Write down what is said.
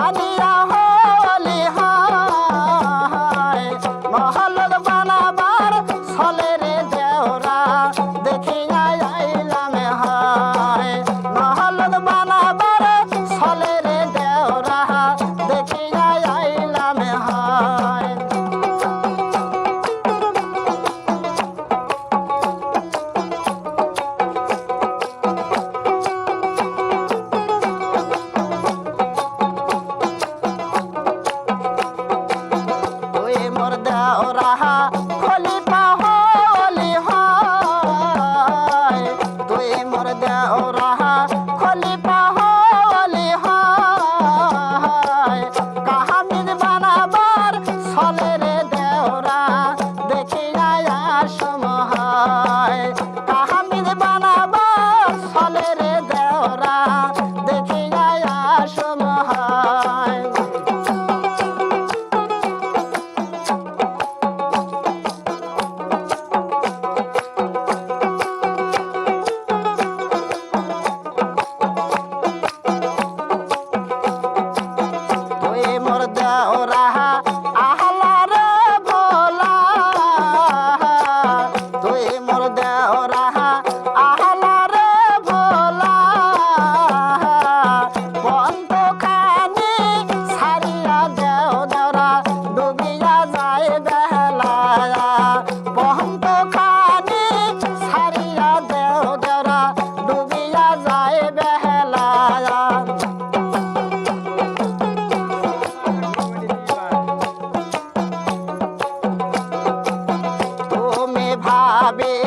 Amira. দাও রাহা দেহরাহা আহলা রে ভোলা পন্ত খানি যায় দেহলা পন্ত খানি দেহ দেওরা, ডুবিয়া যায় বেহলা ভাবে